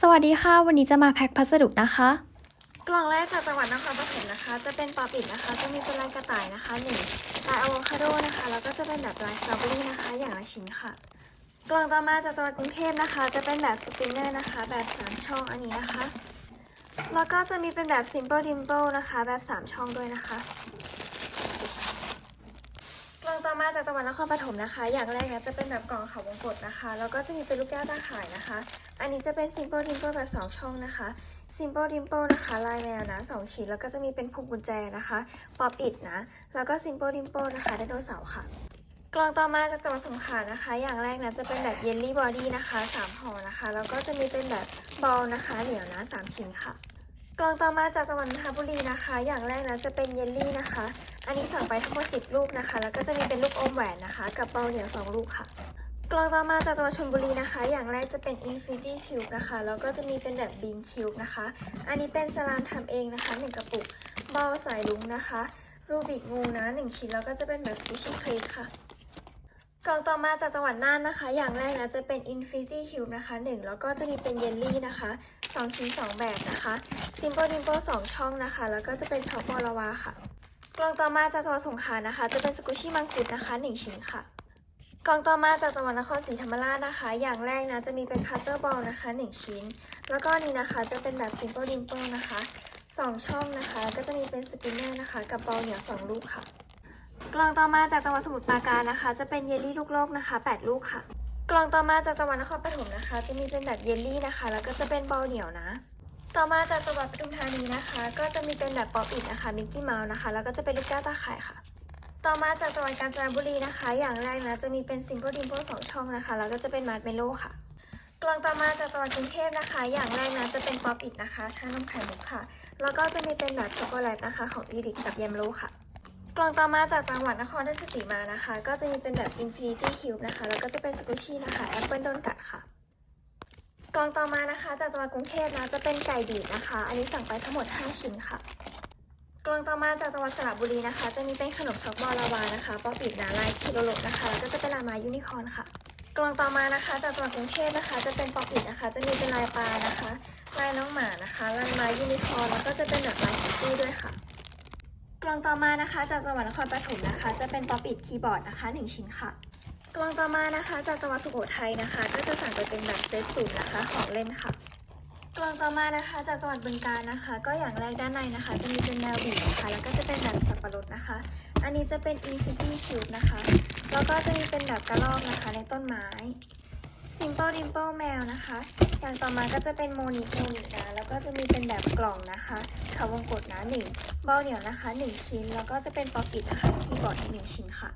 สวัสดีค่ะ วันนี้จะมาแพ็คพัสดุนะคะ กล่องแรกจากจังหวัดนครปฐมนะคะ จะเป็นปอปิดนะคะ จะมีเป็นลายกระต่ายนะคะหนึ่งลายอะโวคาโดนะคะ แล้วก็จะเป็นแบบลายสตรอเบอรี่นะคะ อย่างละชิ้นค่ะ กล่องต่อมาจากจังหวัดกรุงเทพนะคะ จะเป็นแบบสปินเนอร์นะคะ แบบสามช่องอันนี้นะคะ แล้วก็จะมีเป็นแบบ simple dimple นะคะ แบบสามช่องด้วยนะคะ มาจากจังหวัดนครปฐมนะคะ อย่างแรกนะจะเป็นแบบกล่องเขาวงกตนะคะ แล้วก็จะมีเป็นลูกแก้วตาข่ายนะคะ อันนี้จะเป็น simple dimple แบบสองช่องนะคะ simple dimple นะคะลายแมวนะสองชิ้น แล้วก็จะมีเป็นพวงกุญแจนะคะ ป๊อปอิดนะ แล้วก็ simple dimple นะคะไดโนเสาร์ค่ะ กล่องต่อมาจากจังหวัดสงขลานะคะ อย่างแรกนะจะเป็นแบบเยลลี่บอดี้นะคะสามห่อนะคะ แล้วก็จะมีเป็นแบบบอลนะคะเหนียวนะสามชิ้นค่ะ กล่องต่อมาจากจังหวัดนนทบุรีนะคะ อย่างแรกนะจะเป็นเยลลี่นะคะ อันนี้สั่งไปทั้งหมด10 ลูกนะคะ แล้วก็จะมีเป็นลูกอมแหวนนะคะ กับบอลเหนียว2ลูกค่ะ กล่องต่อมาจากจังหวัดชลบุรีนะคะ อย่างแรกจะเป็น Infinity Cube นะคะ แล้วก็จะมีเป็นแบบ Bean Cube นะคะ อันนี้เป็นสลามทำเองนะคะ1กระปุกบอลสายลุงนะคะรูบิกงูนะ 1 ชิ้น แล้วก็จะเป็นแบบ Special Cake ค่ะกล่องต่อมาจากจังหวัดน่านนะคะ อย่างแรกนะจะเป็น Infinity Cube นะคะ 1 แล้วก็จะมีเป็นเยลลี่นะคะ 2 ชิ้น 2 แบบนะคะ Simple Dimple 2 ช่องนะคะ แล้วก็จะเป็นช็อกโกลาวาค่ะ กล่องต่อมาจากจังหวัดสงขลานะคะ จะเป็นสกุชี่มังคุดนะคะ1ชิ้นค่ะ กล่องต่อมาจากจังหวัดนครศรีธรรมราชนะคะ อย่างแรกนะจะมีเป็นพัซเซิลบอลนะคะ 1 ชิ้น แล้วก็นนี้นะคะจะเป็นแบบ Simple Dimple นะคะ 2 ช่องนะคะ ก็จะมีเป็นสปินเนอร์นะคะ กับบอลเหนียว2ลูกค่ะ กล่องต่อมาจากจังหวัดสมุทรปราการนะคะ จะเป็นเยลลี่ลูกโลกนะคะ 8 ลูกค่ะ กล่องต่อมาจากจังหวัดนครปฐมนะคะ จะมีเป็นแบบเยลลี่นะคะ แล้วก็จะเป็นบอลเหนียวนะ ต่อมาจากจังหวัดปทุมธานีนะคะ ก็จะมีเป็นแบบป๊อปอิดนะคะมิกกี้เมาส์นะคะ แล้วก็จะเป็นลูกแก้วตาข่ายค่ะ ต่อมาจากจังหวัดกาญจนบุรีนะคะ อย่างแรกนะจะมีเป็นซิงเกิลดิมเพิลสองช่องนะคะ แล้วก็จะเป็นมาร์ชเมลโลค่ะ กล่องต่อมาจากจังหวัดกรุงเทพนะคะ อย่างแรกนะจะเป็นป๊อปอิดนะคะชานมไข่มุกค่ะ แล้วก็จะมีเป็นแบบช็อกโกแลตนะคะของอีริกกับเยมโลค่ะ กล่องต่อมาจากจังหวัดนครราชสีมานะคะ ก็จะมีเป็นแบบ Infinity Cube นะคะ แล้วก็จะเป็นสกุชี่นะคะแอปเปิลโดนกัดค่ะ กล่องต่อมานะคะจากจังหวัดกรุงเทพนะจะเป็นไก่ดีดนะคะ อันนี้สั่งไปทั้งหมด 5 ชิ้นค่ะ กล่องต่อมาจากจังหวัดสระบุรีนะคะ จะมีเป็นขนมช็อกบอลลาวานะคะป๊อปปิดนะลายคิโลโลนะคะแล้วก็จะเป็นลายม้ยูนิคอร์นค่ะ กล่องต่อมานะคะจากจังหวัดกรุงเทพนะคะ จะเป็นป๊อปปิดนะคะ จะมีเป็นลายปลานะคะลายน้องหมานะคะลายม้ยูนิคอร์นแล้วก็จะเป็นแบบลายคิตตี้ด้วยค่ะ กล่องต่อมานะคะจากจังหวัดนครปฐมนะคะ จะเป็นป๊อปปิดคีย์บอร์ดนะคะหนึ่งชิ้นค่ะ กล่องต่อมานะคะ จากจังหวัดสุโขทัยนะคะ ก็จะสั่งไปเป็นแบบเซตสูตรนะคะของเล่นค่ะกล่องต่อมานะคะ จากจังหวัดบึงกาฬนะคะ ก็อย่างแรกด้านในนะคะ จะมีเป็นแนวบีนะคะ แล้วก็จะเป็นแบบสับปะรดนะคะ อันนี้จะเป็น Infinity Cube นะคะ แล้วก็จะมีเป็นแบบกระรอกนะคะในต้นไม้ Simple Dimple แมวนะคะ อย่างต่อมาก็จะเป็นโมนิโมนินะ แล้วก็จะมีเป็นแบบกล่องนะคะขาวงกดนะหนึ่งเบาเหนียวนะคะ1ชิ้น แล้วก็จะเป็นป๊อปอิดนะคะคีย์บอร์ดอีกหนึ่งชิ้นค่ะ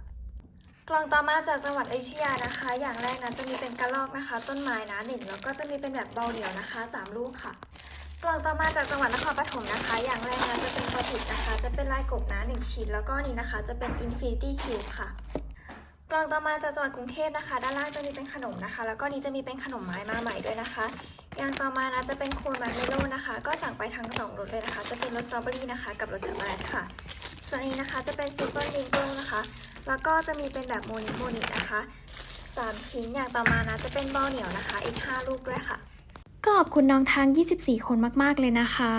กล่องต่อมาจากจังหวัดอยุธยานะคะ อย่างแรกนะจะมีเป็นกระรอกนะคะ ต้นไม้นะหนึ่งแล้วก็จะมีเป็นแบบเบาเหนียวนะคะ 3 ลูกค่ะ กล่องต่อมาจากจังหวัดนครปฐมนะคะ อย่างแรกนะจะเป็นป๊อปอิดนะคะ จะเป็นลายกบนะหนึ่งชิ้นแล้วก็นี่นะคะ จะเป็น Infinity Cube ค่ะ กล่องต่อมาจากจังหวัดกรุงเทพนะคะ ด้านล่างจะมีเป็นขนมนะคะ แล้วก็นี้จะมีเป็นขนมไม้มาใหม่ด้วยนะคะ อย่างต่อมานะจะเป็นโคนมาเมลโลนะคะ ก็สั่งไปทั้งสองรสเลยนะคะ จะเป็นรสสตรอเบอรี่นะคะ กับรสช็อกโกแลตค่ะ ส่วนนี้นะคะจะเป็นซูเปอร์ลิงโก้นะคะ แล้วก็จะมีเป็นแบบโมนิโมนินะคะสามชิ้นอย่างต่อมานะจะเป็นบอลเหนียวนะคะ อีก 5 ลูกด้วยค่ะ ก็ขอบคุณน้องทาง 24 คนมาก ๆ เลยนะคะ